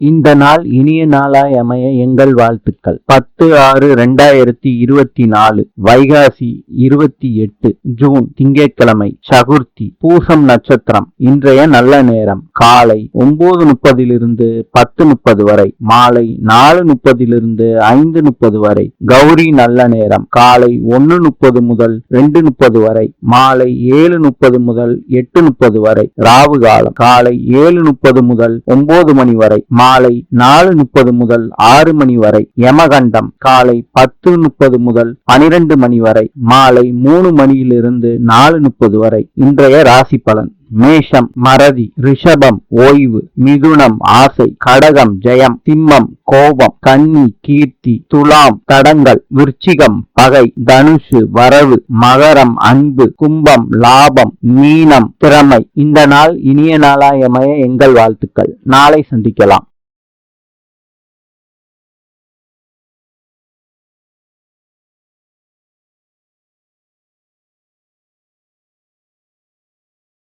இந்த நாள் இனிய நாளாய் அமைய எங்கள் வாழ்த்துக்கள். பத்து ஆறு ரெண்டாயிரத்தி இருபத்தி நாலு வைகாசி இருபத்தி எட்டு ஜூன் திங்கட்கிழமை சகுர்த்தி பூசம் நட்சத்திரம் இன்றைய நல்ல நேரம் காலை ஒன்பது முப்பதிலிருந்து பத்து முப்பது வரை மாலை நாலு முப்பதிலிருந்து ஐந்து முப்பது வரை கௌரி நல்ல நேரம் காலை ஒன்னு முப்பது முதல் ரெண்டு முப்பது வரை மாலை ஏழு முப்பது முதல் எட்டு முப்பது வரை ராவு காலம் காலை ஏழு முப்பது முதல் ஒன்பது மணி வரை மாலை நாலு முப்பது முதல் ஆறு மணி வரை யமகண்டம் காலை பத்து முப்பது முதல் பனிரெண்டு மணி வரை மாலை மூணு மணியிலிருந்து நாலு முப்பது வரை இன்றைய ராசி பலன். மேஷம் மறதி ரிஷபம் ஓய்வு மிதுனம் ஆசை கடகம் ஜெயம் சிம்மம் கோபம் கன்னி கீர்த்தி துலாம் தடங்கள் விருச்சிகம் பகை தனுஷு வரவு மகரம் அன்பு கும்பம் லாபம் மீனம் திறமை. இந்த நாள் இனிய நாளாயமய எங்கள் வாழ்த்துக்கள். நாளை சந்திக்கலாம்.